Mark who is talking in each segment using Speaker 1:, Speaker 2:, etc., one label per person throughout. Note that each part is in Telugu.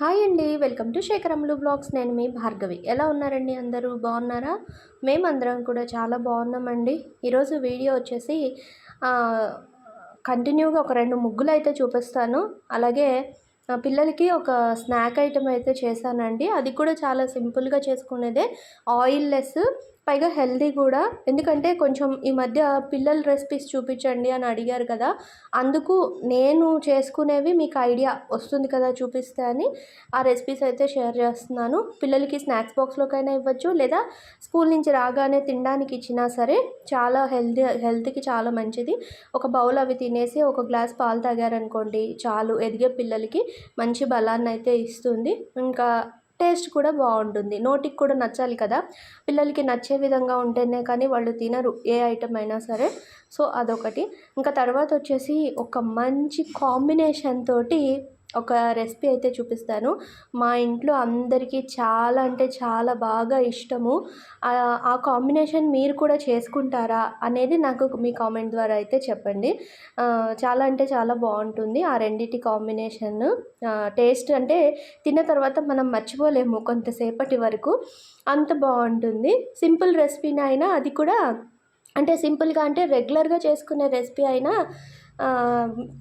Speaker 1: హాయ్ అండి వెల్కమ్ టు శేఖరములు బ్లాగ్స్. నేను మీ భార్గవి. ఎలా ఉన్నారండి అందరూ? బాగున్నారా? మేమందరం కూడా చాలా బాగున్నామండి. ఈరోజు వీడియో వచ్చేసి కంటిన్యూగా ఒక రెండు ముగ్గులు అయితే చూపిస్తాను. అలాగే పిల్లలకి ఒక స్నాక్ ఐటమ్ అయితే చేశానండి. అది కూడా చాలా సింపుల్గా చేసుకునేదే ఆయిల్ లెస్ పైగా హెల్దీ కూడా. ఎందుకంటే కొంచెం ఈ మధ్య పిల్లల రెసిపీస్ చూపించండి అని అడిగారు కదా. అందుకు నేను చేసుకునేవి మీకు ఐడియా వస్తుంది కదా చూపిస్తే అని. ఆ రెసిపీస్ అయితే షేర్ చేస్తున్నాను. పిల్లలకి స్నాక్స్ బాక్స్లోకైనా ఇవ్వచ్చు లేదా స్కూల్ నుంచి రాగానే తినడానికి ఇచ్చినా సరే చాలా హెల్దీ హెల్త్కి చాలా మంచిది. ఒక బౌల్ అవి తినేసి ఒక గ్లాస్ పాలు తాగారనుకోండి చాలు. ఎదిగే పిల్లలకి మంచి బలాన్ని అయితే ఇస్తుంది. ఇంకా టేస్ట్ కూడా బాగుంటుంది. నోటికి కూడా నచ్చాలి కదా. పిల్లలకి నచ్చే విధంగా ఉంటేనే కానీ వాళ్ళు తినరు ఏ ఐటమ్ అయినా సరే. సో అదొకటి. ఇంకా తర్వాత వచ్చేసి ఒక మంచి కాంబినేషన్ తోటి ఒక రెసిపీ అయితే చూపిస్తాను. మా ఇంట్లో అందరికీ చాలా అంటే చాలా బాగా ఇష్టము. ఆ కాంబినేషన్ మీరు కూడా చేసుకుంటారా అనేది నాకు మీ కామెంట్ ద్వారా అయితే చెప్పండి. చాలా అంటే చాలా బాగుంటుంది ఆ రెండింటి కాంబినేషన్. టేస్ట్ అంటే తిన్న తర్వాత మనం మర్చిపోలేము కొంతసేపటి వరకు. అంత బాగుంటుంది. సింపుల్ రెసిపీనైనా అయినా అది కూడా అంటే సింపుల్గా అంటే రెగ్యులర్గా చేసుకునే రెసిపీ అయినా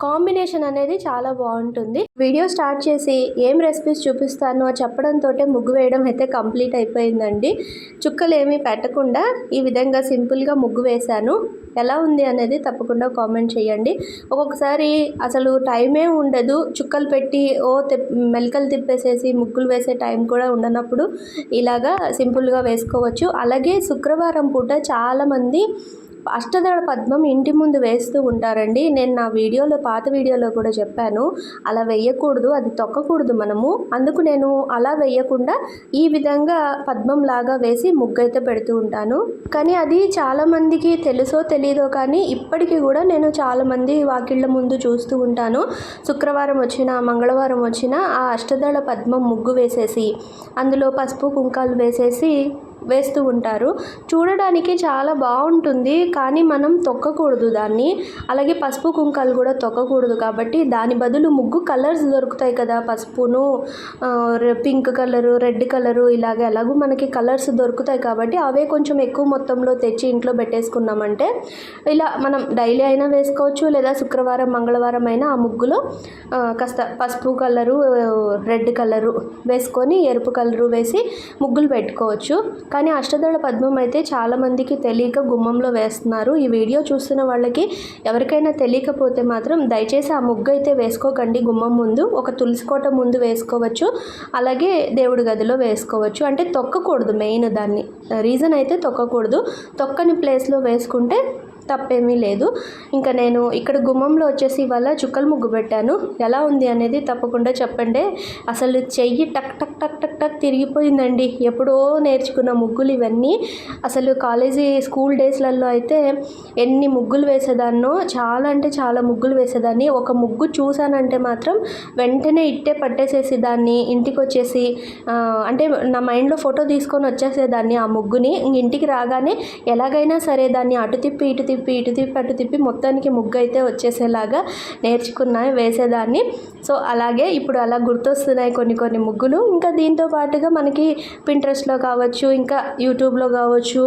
Speaker 1: కాంబినేషన్ అనేది చాలా బాగుంటుంది. వీడియో స్టార్ట్ చేసి ఏం రెసిపీస్ చూపిస్తానో చెప్పడంతో ముగ్గు వేయడం అయితే కంప్లీట్ అయిపోయిందండి. చుక్కలు ఏమీ పెట్టకుండా ఈ విధంగా సింపుల్గా ముగ్గు వేశాను. ఎలా ఉంది అనేది తప్పకుండా కామెంట్ చేయండి. ఒక్కొక్కసారి అసలు టైమే ఉండదు. చుక్కలు పెట్టి ఓ మెలకలు తిప్పేసేసి ముగ్గులు వేసే టైం కూడా ఉండనప్పుడు ఇలాగా సింపుల్గా వేసుకోవచ్చు. అలాగే శుక్రవారం పూట చాలామంది అష్టదళ పద్మం ఇంటి ముందు వేస్తూ ఉంటారండి. నేను నా వీడియోలో పాత వీడియోలో కూడా చెప్పాను. అలా వేయకూడదు అది తొక్కకూడదు మనము. అందుకు నేను అలా వేయకుండా ఈ విధంగా పద్మం లాగా వేసి ముగ్గు అయితే పెడుతూ ఉంటాను. కానీ అది చాలామందికి తెలుసో తెలియదో కానీ ఇప్పటికీ కూడా నేను చాలామంది వాకిళ్ళ ముందు చూస్తూ ఉంటాను. శుక్రవారం వచ్చిన మంగళవారం వచ్చిన ఆ అష్టదళ పద్మం ముగ్గు వేసేసి అందులో పసుపు కుంకాలు వేసేసి వేస్తూ ఉంటారు. చూడడానికి చాలా బాగుంటుంది కానీ మనం తొక్కకూడదు దాన్ని. అలాగే పసుపు కుంకాలు కూడా తొక్కకూడదు కాబట్టి దాని బదులు ముగ్గు కలర్స్ దొరుకుతాయి కదా పసుపును పింక్ కలరు రెడ్ కలరు ఇలాగే ఎలాగో మనకి కలర్స్ దొరుకుతాయి కాబట్టి అవే కొంచెం ఎక్కువ మొత్తంలో తెచ్చి ఇంట్లో పెట్టేసుకున్నామంటే ఇలా మనం డైలీ అయినా వేసుకోవచ్చు లేదా శుక్రవారం మంగళవారం అయినా ఆ ముగ్గులో కాస్త పసుపు కలరు రెడ్ కలరు వేసుకొని ఎరుపు కలరు వేసి ముగ్గులు పెట్టుకోవచ్చు. కానీ అష్టదళ పద్మం అయితే చాలామందికి తెలియక గుమ్మంలో వేస్తున్నారు. ఈ వీడియో చూస్తున్న వాళ్ళకి ఎవరికైనా తెలియకపోతే మాత్రం దయచేసి ఆ ముగ్గు అయితే వేసుకోకండి గుమ్మం ముందు. ఒక తులసి కోట ముందు వేసుకోవచ్చు. అలాగే దేవుడి గదిలో వేసుకోవచ్చు. అంటే తొక్కకూడదు మెయిన్ దాన్ని. రీజన్ అయితే తొక్కకూడదు. తొక్కని ప్లేస్లో వేసుకుంటే తప్పేమీ లేదు. ఇంకా నేను ఇక్కడ గుమ్మంలో వచ్చేసి ఇవాళ చుక్కల ముగ్గు పెట్టాను. ఎలా ఉంది అనేది తప్పకుండా చెప్పండి. అసలు చెయ్యి టక్ టక్ టక్ టక్ టక్ తిరిగిపోయిందండి. ఎప్పుడో నేర్చుకున్న ముగ్గులు ఇవన్నీ. అసలు కాలేజీ స్కూల్ డేస్లలో అయితే ఎన్ని ముగ్గులు వేసేదాన్నో చాలా అంటే చాలా ముగ్గులు వేసేదాన్ని. ఒక ముగ్గు చూసానంటే మాత్రం వెంటనే ఇట్టే పట్టేసేసి దాన్ని ఇంటికి వచ్చేసి అంటే నా మైండ్లో ఫోటో తీసుకొని వచ్చేసేదాన్ని ఆ ముగ్గుని. ఇంక ఇంటికి రాగానే ఎలాగైనా సరే దాన్ని అటు తిప్పి ఇటు తిప్పి తిప్పి ఇటు తిప్పి అటు తిప్పి మొత్తానికి ముగ్గు అయితే వచ్చేసేలాగా నేర్చుకున్నా వేసేదాన్ని. సో అలాగే ఇప్పుడు అలా గుర్తొస్తున్నాయి కొన్ని కొన్ని ముగ్గులు. ఇంకా దీంతో పాటుగా మనకి పింట్రెస్ట్లో కావచ్చు ఇంకా యూట్యూబ్లో కావచ్చు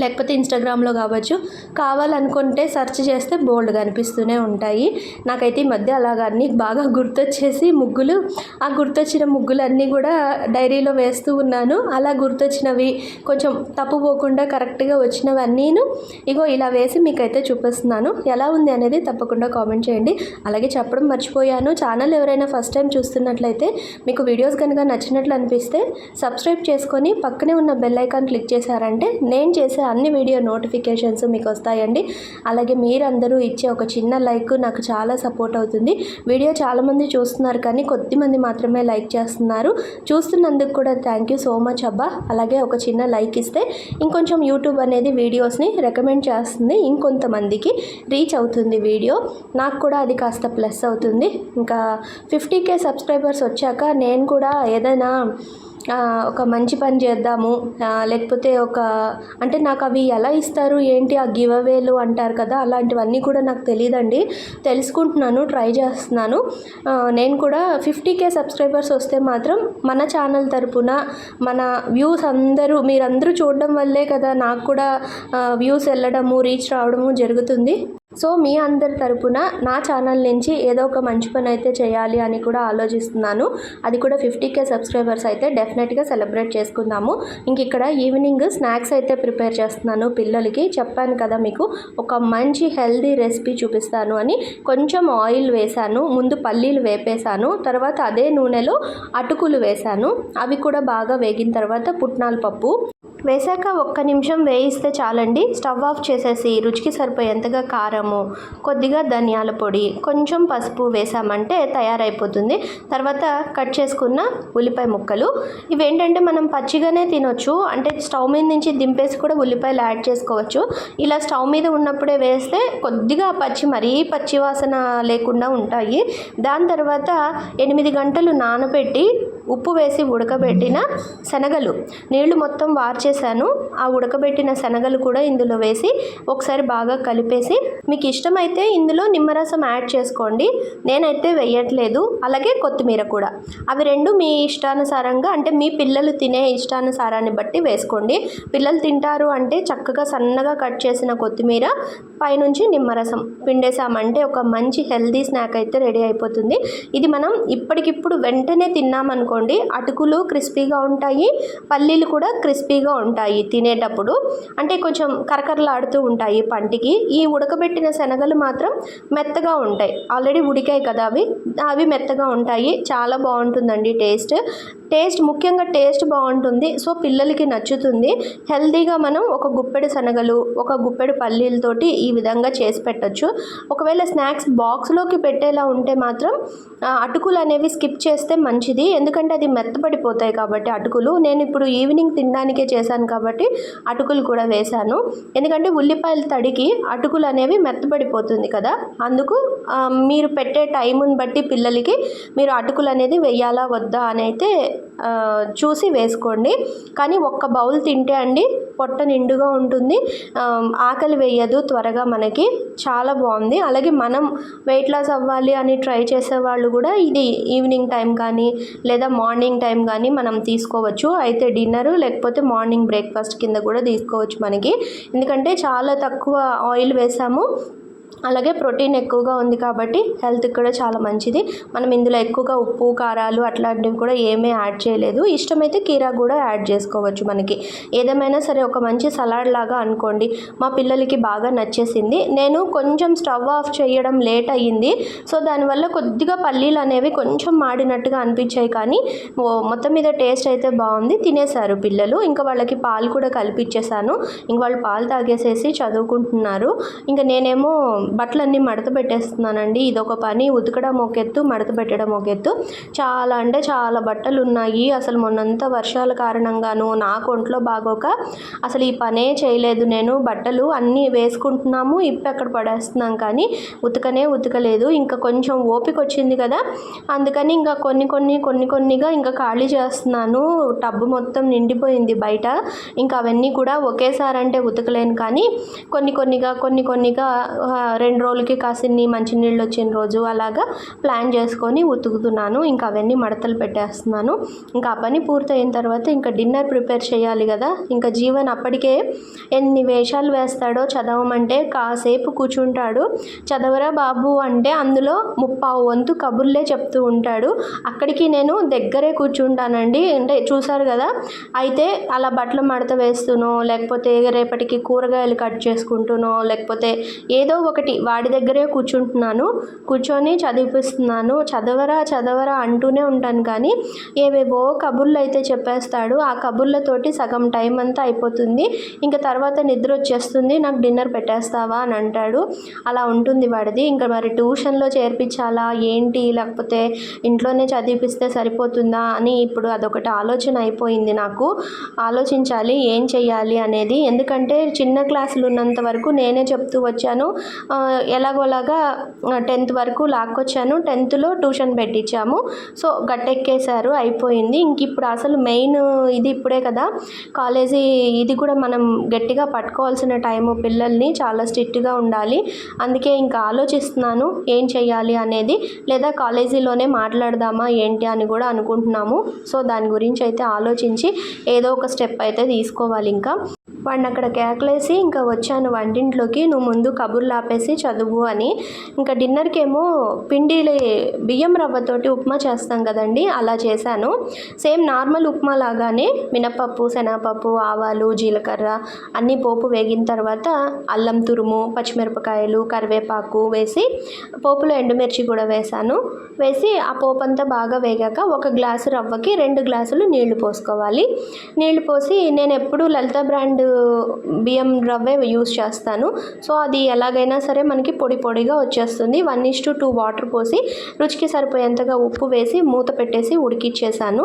Speaker 1: లేకపోతే ఇన్స్టాగ్రామ్లో కావచ్చు. కావాలనుకుంటే సెర్చ్ చేస్తే బోల్డ్ కనిపిస్తూనే ఉంటాయి. నాకైతే ఈ మధ్య అలాగ అన్నీ బాగా గుర్తొచ్చేసి ముగ్గులు ఆ గుర్తొచ్చిన ముగ్గులు అన్నీ కూడా డైరీలో వేస్తూ ఉన్నాను. అలా గుర్తొచ్చినవి కొంచెం తప్పు పోకుండా కరెక్ట్గా వచ్చినవన్నీను ఇగో ఇలా వేసి మీకైతే చూపిస్తున్నాను. ఎలా ఉంది అనేది తప్పకుండా కామెంట్ చేయండి. అలాగే చెప్పడం మర్చిపోయాను. ఛానల్ ఎవరైనా ఫస్ట్ టైం చూస్తున్నట్లయితే మీకు వీడియోస్ కనుక నచ్చినట్లు అనిపిస్తే సబ్స్క్రైబ్ చేసుకొని పక్కనే ఉన్న బెల్ ఐకాన్ క్లిక్ చేశారంటే నేను చేసే అన్ని వీడియో నోటిఫికేషన్స్ మీకు వస్తాయండి. అలాగే మీరందరూ ఇచ్చే ఒక చిన్న లైక్ నాకు చాలా సపోర్ట్ అవుతుంది. వీడియో చాలామంది చూస్తున్నారు కానీ కొద్దిమంది మాత్రమే లైక్ చేస్తున్నారు. చూస్తున్నందుకు కూడా థ్యాంక్ యూ సో మచ్ అబ్బా. అలాగే ఒక చిన్న లైక్ ఇస్తే ఇంకొంచెం యూట్యూబ్ అనేది వీడియోస్ని రికమెండ్ చేస్తుంది ఇంకొంతమందికి రీచ్ అవుతుంది వీడియో. నాకు కూడా అది కాస్త ప్లస్ అవుతుంది. ఇంకా ఫిఫ్టీ కే సబ్స్క్రైబర్స్ వచ్చాక నేను కూడా ఏదైనా ఒక మంచి పని చేద్దాము. లేకపోతే ఒక అంటే నాకు అవి ఎలా ఇస్తారు ఏంటి ఆ గివ్ అవేలు అంటారు కదా అలాంటివన్నీ కూడా నాకు తెలియదండి తెలుసుకుంటున్నాను ట్రై చేస్తున్నాను. నేను కూడా ఫిఫ్టీ కే సబ్స్క్రైబర్స్ వస్తే మాత్రం మన ఛానల్ తరపున మన వ్యూస్ అందరూ మీరందరూ చూడడం వల్లే కదా నాకు కూడా వ్యూస్ వెళ్ళడము రీచ్ రావడము జరుగుతుంది. సో మీ అందరి తరపున నా ఛానల్ నుంచి ఏదో ఒక మంచి పని అయితే చేయాలి అని కూడా ఆలోచిస్తున్నాను. అది కూడా ఫిఫ్టీ కే సబ్స్క్రైబర్స్ అయితే డెఫినెట్గా సెలబ్రేట్ చేసుకుందాము. ఇంక ఇక్కడ ఈవినింగ్ స్నాక్స్ అయితే ప్రిపేర్ చేస్తున్నాను పిల్లలకి. చెప్పాను కదా మీకు ఒక మంచి హెల్దీ రెసిపీ చూపిస్తాను అని కొంచెం ఆయిల్ వేశాను ముందు పల్లీలు వేపేశాను తర్వాత అదే నూనెలో అటుకులు వేశాను. అవి కూడా బాగా వేగిన తర్వాత పుట్నాల పప్పు. వేసాక ఒక్క నిమిషం వేయిస్తే చాలండి. స్టవ్ ఆఫ్ చేసేసి రుచికి సరిపోయేంతగా కారము కొద్దిగా ధనియాల పొడి కొంచెం పసుపు వేసామంటే తయారైపోతుంది. తర్వాత కట్ చేసుకున్న ఉల్లిపాయ ముక్కలు. ఇవేంటంటే మనం పచ్చిగానే తినొచ్చు. అంటే స్టవ్ మీద నుంచి దింపేసి కూడా ఉల్లిపాయలు యాడ్ చేసుకోవచ్చు. ఇలా స్టవ్ మీద ఉన్నప్పుడే వేస్తే కొద్దిగా పచ్చి మరీ పచ్చి వాసన లేకుండా ఉంటాయి. దాని తర్వాత ఎనిమిది గంటలు నానబెట్టి ఉప్పు వేసి ఉడకబెట్టిన శనగలు. నీళ్ళు మొత్తం వార్చేసాను ఆ ఉడకబెట్టిన శనగలు కూడా ఇందులో వేసి ఒకసారి బాగా కలిపేసి మీకు ఇష్టమైతే ఇందులో నిమ్మరసం యాడ్ చేసుకోండి. నేనైతే వేయట్లేదు. అలాగే కొత్తిమీర కూడా. అవి రెండు మీ ఇష్టానుసారంగా అంటే మీ పిల్లలు తినే ఇష్టానుసారాన్ని బట్టి వేసుకోండి. పిల్లలు తింటారు అంటే చక్కగా సన్నగా కట్ చేసిన కొత్తిమీర పైనుంచి నిమ్మరసం. పిండేసామంటే ఒక మంచి హెల్దీ స్నాక్ అయితే రెడీ అయిపోతుంది. ఇది మనం ఇప్పటికిప్పుడు వెంటనే తిన్నామనుకోండి అటుకులు క్రిస్పీగా ఉంటాయి పల్లీలు కూడా క్రిస్పీగా ఉంటాయి తినేటప్పుడు. అంటే కొంచెం కరకరలాడుతూ ఉంటాయి పంటికి. ఈ ఉడకబెట్టిన శనగలు మాత్రం మెత్తగా ఉంటాయి. ఆల్రెడీ ఉడికాయి కదా అవి. అవి మెత్తగా ఉంటాయి. చాలా బాగుంటుందండి టేస్ట్. టేస్ట్ ముఖ్యంగా టేస్ట్ బాగుంటుంది. సో పిల్లలకి నచ్చుతుంది. హెల్తీగా మనం ఒక గుప్పెడు శనగలు ఒక గుప్పెడు పల్లీలతోటి ఈ ఈ విధంగా చేసి పెట్టచ్చు. ఒకవేళ స్నాక్స్ బాక్స్లోకి పెట్టేలా ఉంటే మాత్రం అటుకులు అనేవి స్కిప్ చేస్తే మంచిది. ఎందుకంటే అది మెత్తపడిపోతాయి కాబట్టి అటుకులు. నేను ఇప్పుడు ఈవినింగ్ తినడానికే చేశాను కాబట్టి అటుకులు కూడా వేశాను. ఎందుకంటే ఉల్లిపాయలు తడికి అటుకులు అనేవి మెత్తపడిపోతుంది కదా. అందుకు మీరు పెట్టే టైముని బట్టి పిల్లలకి మీరు అటుకులు అనేది వెయ్యాలా వద్దా అని అయితే చూసి వేసుకోండి. కానీ ఒక్క బౌల్ తింటే అండి పొట్ట నిండుగా ఉంటుంది. ఆకలి వేయదు త్వరగా మనకి. చాలా బాగుంది. అలాగే మనం వెయిట్ లాస్ అవ్వాలి అని ట్రై చేసే వాళ్ళు కూడా ఇది ఈవినింగ్ టైం కానీ లేదా మార్నింగ్ టైం కానీ మనం తీసుకోవచ్చు. అయితే డిన్నర్ లేకపోతే మార్నింగ్ బ్రేక్ఫాస్ట్ కింద కూడా తీసుకోవచ్చు మనకి. ఎందుకంటే చాలా తక్కువ ఆయిల్ వేసాము. అలాగే ప్రోటీన్ ఎక్కువగా ఉంది కాబట్టి హెల్త్కి కూడా చాలా మంచిది. మనం ఇందులో ఎక్కువగా ఉప్పు కారాలు అట్లాంటివి కూడా ఏమీ యాడ్ చేయలేదు. ఇష్టమైతే కీరా కూడా యాడ్ చేసుకోవచ్చు మనకి. ఏదేమైనా సరే ఒక మంచి సలాడ్ లాగా అనుకోండి. మా పిల్లలకి బాగా నచ్చేసింది. నేను కొంచెం స్టవ్ ఆఫ్ చేయడం లేట్ అయ్యింది. సో దానివల్ల కొద్దిగా పల్లీలు అనేవి కొంచెం మాడినట్టుగా అనిపించాయి కానీ మొత్తం మీద టేస్ట్ అయితే బాగుంది. తినేశారు పిల్లలు. ఇంకా వాళ్ళకి పాలు కూడా కలిపిచ్చేసాను ఇంక వాళ్ళు పాలు తాగేసేసి చదువుకుంటున్నారు. ఇంకా నేనేమో బట్టలన్నీ మడత పెట్టేస్తున్నానండి. ఇది ఒక పని. ఉతకడం ఒక ఎత్తు మడత పెట్టడం ఒక ఎత్తు. చాలా అంటే చాలా బట్టలు ఉన్నాయి అసలు మొన్నంత వర్షాల కారణంగాను నాకు ఒంట్లో బాగోక అసలు ఈ పనే చేయలేదు నేను. బట్టలు అన్నీ వేసుకుంటున్నాము. ఇప్పు ఎక్కడ పడేస్తున్నాం కానీ ఉతకనే ఉతకలేదు. ఇంకా కొంచెం ఓపిక వచ్చింది కదా. అందుకని ఇంకా కొన్ని కొన్ని కొన్ని కొన్నిగా ఇంకా ఖాళీ చేస్తున్నాను. టబ్బు మొత్తం నిండిపోయింది బయట. ఇంకా అవన్నీ కూడా ఒకేసారి అంటే ఉతకలేను కానీ కొన్ని కొన్నిగా కొన్ని కొన్నిగా రెండు రోజులకి కాసిన్ని మంచినీళ్ళు వచ్చిన రోజు అలాగా ప్లాన్ చేసుకొని ఉతుకుతున్నాను. ఇంకా అవన్నీ మడతలు పెట్టేస్తున్నాను. ఇంకా ఆ పని పూర్తయిన తర్వాత ఇంకా డిన్నర్ ప్రిపేర్ చేయాలి కదా. ఇంకా జీవన్ అప్పటికే ఎన్ని వేషాలు వేస్తాడో చదవమంటే కాసేపు కూర్చుంటాడు. చదవరా బాబు అంటే అందులో ముప్పావు వంతు కబుర్లే చెప్తూ ఉంటాడు. అక్కడికి నేను దగ్గరే కూర్చుంటానండి. అంటే చూసారు కదా? అయితే అలా బట్టలు మడత వేస్తూనో లేకపోతే రేపటికి కూరగాయలు కట్ చేసుకుంటూనో లేకపోతే ఏదో ఒకటి వాడి దగ్గరే కూర్చుంటున్నాను కూర్చొని చదివిపిస్తున్నాను. చదవరా చదవరా అంటూనే ఉంటాను కానీ ఏవేవో కబుర్లు అయితే చెప్పేస్తాడు. ఆ కబుర్లతోటి సగం టైం అంతా అయిపోతుంది. ఇంకా తర్వాత నిద్ర వచ్చేస్తుంది. నాకు డిన్నర్ పెట్టేస్తావా? అని అంటాడు. అలా ఉంటుంది వాడిది. ఇంకా మరి ట్యూషన్లో చేర్పించాలా? ఏంటి? లేకపోతే ఇంట్లోనే చదివిపిస్తే సరిపోతుందా? అని ఇప్పుడు అదొకటి ఆలోచన అయిపోయింది నాకు. ఆలోచించాలి ఏం చెయ్యాలి అనేది. ఎందుకంటే చిన్న క్లాసులు ఉన్నంత వరకు నేనే చెప్తూ వచ్చాను. ఎలాగోలాగా టెన్త్ వరకు లాక్కొచ్చాను. టెన్త్లో ట్యూషన్ పెట్టించాము సో గట్టెక్కేశారు అయిపోయింది. ఇంక ఇప్పుడు అసలు మెయిన్ ఇది ఇప్పుడే కదా. కాలేజీ ఇది కూడా మనం గట్టిగా పట్టుకోవాల్సిన టైము. పిల్లల్ని చాలా స్ట్రిక్ట్గా ఉండాలి. అందుకే ఇంకా ఆలోచిస్తున్నాను ఏం చెయ్యాలి అనేది. లేదా కాలేజీలోనే మాట్లాడదామా ఏంటి అని కూడా అనుకుంటున్నాము. సో దాని గురించి అయితే ఆలోచించి ఏదో ఒక స్టెప్ అయితే తీసుకోవాలి ఇంకా. వాడిని అక్కడ కేకలేసి ఇంకా వచ్చాను వంటింట్లోకి. నువ్వు ముందు కబుర్లు ఆపేసి చదువు అని. ఇంకా డిన్నర్కి ఏమో పిండి బియ్యం రవ్వతోటి ఉప్మా చేస్తాం కదండి అలా చేశాను. సేమ్ నార్మల్ ఉప్మా లాగానే మినపప్పు శనగపప్పు ఆవాలు జీలకర్ర అన్నీ పోపు వేగిన తర్వాత అల్లం తురుము పచ్చిమిరపకాయలు కరివేపాకు వేసి పోపులో ఎండుమిర్చి కూడా వేశాను. వేసి ఆ పోపు అంతా బాగా వేగాక ఒక గ్లాసు రవ్వకి రెండు గ్లాసులు నీళ్ళు పోసుకోవాలి. నీళ్ళు పోసి నేను ఎప్పుడు లలిత బ్రాండ్ అండ్ బియ్యం రవ్వే యూస్ చేస్తాను. సో అది ఎలాగైనా సరే మనకి పొడి పొడిగా వచ్చేస్తుంది. One is to two water పోసి రుచికి సరిపోయేంతగా ఉప్పు వేసి మూత పెట్టేసి ఉడికిచ్చేసాను.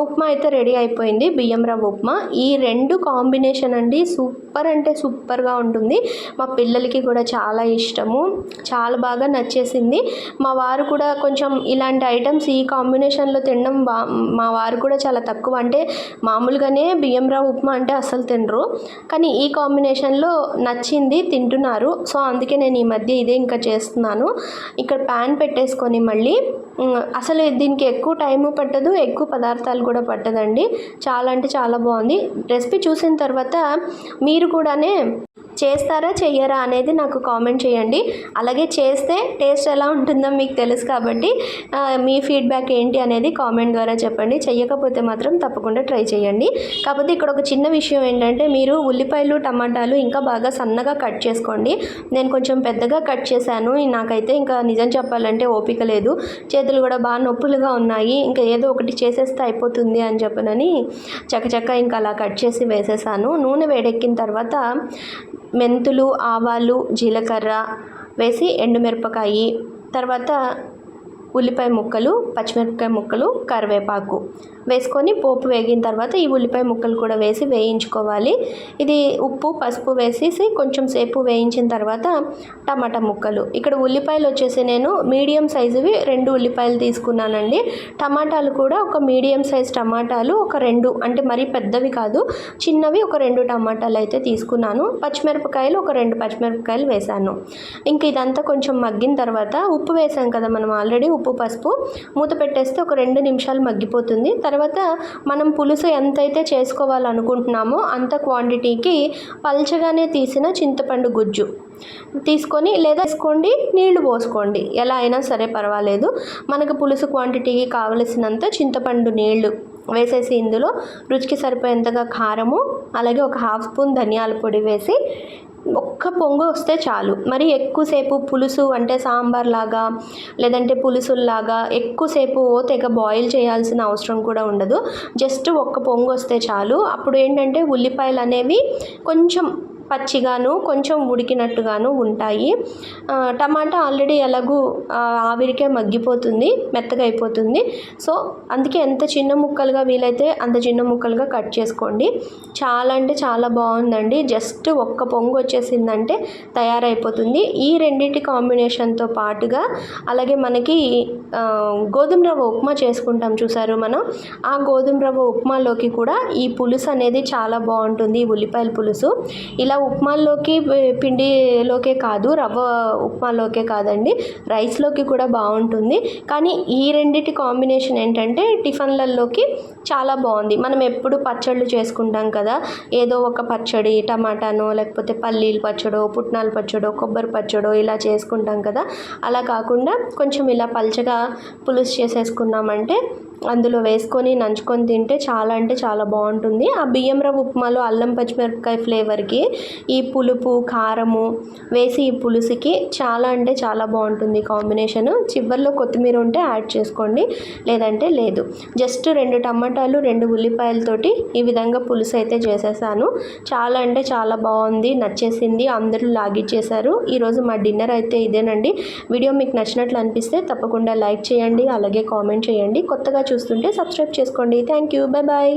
Speaker 1: ఉప్మా అయితే రెడీ అయిపోయింది. బియ్యం రవ్వ ఉప్మా. ఈ రెండు కాంబినేషన్ అండి సూపర్ అంటే సూపర్గా ఉంటుంది. మా పిల్లలకి కూడా చాలా ఇష్టము. చాలా బాగా నచ్చేసింది. మా వారు కూడా కొంచెం ఇలాంటి ఐటమ్స్ ఈ కాంబినేషన్లో తినడం మా వారు కూడా చాలా తక్కువ. అంటే మామూలుగానే బియ్యం రవ్వ ఉప్మా అంటే అస్సలు తినరు. కానీ ఈ కాంబినేషన్లో నచ్చింది తింటున్నారు. సో అందుకే నేను ఈ మధ్య ఇదే ఇంకా చేస్తున్నాను. ఇక్కడ ప్యాన్ పెట్టేసుకొని మళ్ళీ అసలు దీనికి ఎక్కువ టైము పట్టదు ఎక్కువ పదార్థాలు కూడా పట్టదండి. చాలా అంటే చాలా బాగుంది. రెసిపీ చూసిన తర్వాత మీరు కూడానే చేస్తారా చెయ్యరా అనేది నాకు కామెంట్ చేయండి. అలాగే చేస్తే టేస్ట్ ఎలా ఉంటుందో మీకు తెలుసు కాబట్టి మీ ఫీడ్బ్యాక్ ఏంటి అనేది కామెంట్ ద్వారా చెప్పండి. చెయ్యకపోతే మాత్రం తప్పకుండా ట్రై చేయండి. కాకపోతే ఇక్కడ ఒక చిన్న విషయం ఏంటంటే మీరు ఉల్లిపాయలు టమాటాలు ఇంకా బాగా సన్నగా కట్ చేసుకోండి. నేను కొంచెం పెద్దగా కట్ చేశాను. నాకైతే ఇంకా నిజం చెప్పాలంటే ఓపిక లేదు. చేతులు కూడా బాగా నొప్పులుగా ఉన్నాయి. ఇంకా ఏదో ఒకటి చేసేస్తే అయిపోతుంది అని చెప్పనని చక్కచక్క ఇంకా అలా కట్ చేసి వేసేసాను. నూనె వేడెక్కిన తర్వాత మెంతులు ఆవాలు జీలకర్ర వేసి ఎండుమిరపకాయి తర్వాత ఉల్లిపాయ ముక్కలు పచ్చిమిరపకాయ ముక్కలు కరివేపాకు వేసుకొని పోపు వేగిన తర్వాత ఈ ఉల్లిపాయ ముక్కలు కూడా వేసి వేయించుకోవాలి. ఇది ఉప్పు పసుపు వేసేసి కొంచెం సేపు వేయించిన తర్వాత టమాటా ముక్కలు. ఇక్కడ ఉల్లిపాయలు వచ్చేసి నేను మీడియం సైజువి రెండు ఉల్లిపాయలు తీసుకున్నానండి. టమాటాలు కూడా ఒక మీడియం సైజ్ టమాటాలు ఒక రెండు అంటే మరీ పెద్దవి కాదు. చిన్నవి ఒక రెండు టమాటాలు అయితే తీసుకున్నాను. పచ్చిమిరపకాయలు ఒక రెండు పచ్చిమిరపకాయలు వేశాను. ఇంక ఇదంతా కొంచెం మగ్గిన తర్వాత ఉప్పు వేసాం కదా మనం ఆల్రెడీ ఉప్పు పసుపు మూత పెట్టేస్తే ఒక రెండు నిమిషాలు మగ్గిపోతుంది. తర్వాత మనం పులుసు ఎంతైతే చేసుకోవాలనుకుంటున్నామో అంత క్వాంటిటీకి పల్చగానే తీసిన చింతపండు గుజ్జు తీసుకొని లేదా వేసుకోండి నీళ్ళు పోసుకోండి. ఎలా అయినా సరే పర్వాలేదు. మనకు పులుసు క్వాంటిటీకి కావలసినంత చింతపండు నీళ్ళు వేసేసి ఇందులో రుచికి సరిపోయేంతగా కారము అలాగే ఒక హాఫ్ స్పూన్ ధనియాల పొడి వేసి ఒక్క పొంగు వస్తే చాలు. మరి ఎక్కువసేపు పులుసు అంటే సాంబార్ లాగా లేదంటే పులుసుల్లాగా ఎక్కువసేపు తెగ బాయిల్ చేయాల్సిన అవసరం కూడా ఉండదు. జస్ట్ ఒక్క పొంగు వస్తే చాలు. అప్పుడు ఏంటంటే ఉల్లిపాయలు అనేవి కొంచెం పచ్చిగాను కొంచెం ఉడికినట్టుగాను ఉంటాయి. టమాటా ఆల్రెడీ ఎలాగూ ఆవిరికే మగ్గిపోతుంది మెత్తగా అయిపోతుంది. సో అందుకే ఎంత చిన్న ముక్కలుగా వీలైతే అంత చిన్న ముక్కలుగా కట్ చేసుకోండి. చాలా అంటే చాలా బాగుందండి. జస్ట్ ఒక్క పొంగు వచ్చేసిందంటే తయారైపోతుంది. ఈ రెండింటి కాంబినేషన్తో పాటుగా అలాగే మనకి గోధుమ రవ్వ ఉప్మా చేసుకుంటాం చూసారు మనం. ఆ గోధుమ రవ్వ ఉప్మాలోకి కూడా ఈ పులుసు అనేది చాలా బాగుంటుంది ఈ ఉల్లిపాయల పులుసు. ఇలా ఉప్మాల్లోకి పిండిలోకే కాదు రవ్వ ఉప్మాలోకే కాదండి. రైస్లోకి కూడా బాగుంటుంది. కానీ ఈ రెండిటి కాంబినేషన్ ఏంటంటే టిఫిన్లలోకి చాలా బాగుంది. మనం ఎప్పుడు పచ్చళ్ళు చేసుకుంటాం కదా. ఏదో ఒక పచ్చడి టమాటానో లేకపోతే పల్లీలు పచ్చడో పుట్నాల పచ్చడో కొబ్బరి పచ్చడో ఇలా చేసుకుంటాం కదా. అలా కాకుండా కొంచెం ఇలా పల్చగా పులుసు చేసేసుకున్నామంటే అందులో వేసుకొని నంచుకొని తింటే చాలా అంటే చాలా బాగుంటుంది. ఆ బియ్యం రవ్వ ఉప్మాలో అల్లం పచ్చిమిరపకాయ ఫ్లేవర్కి ఈ పులుపు కారము వేసి ఈ పులుసుకి చాలా అంటే చాలా బాగుంటుంది కాంబినేషన్. చివరిలో కొత్తిమీర ఉంటే యాడ్ చేసుకోండి లేదంటే లేదు. జస్ట్ రెండు టమాటాలు రెండు ఉల్లిపాయలతోటి ఈ విధంగా పులుసు అయితే చేసేసాను. చాలా అంటే చాలా బాగుంది నచ్చేసింది అందరూ లాగిచ్చేశారు ఈరోజు మా డిన్నర్ అయితే ఇదేనండి. వీడియో మీకు నచ్చినట్లు అనిపిస్తే తప్పకుండా లైక్ చేయండి అలాగే కామెంట్ చేయండి. కొత్తగా చూస్తుంటే సబ్స్క్రైబ్ చేసుకోండి. Thank you bye bye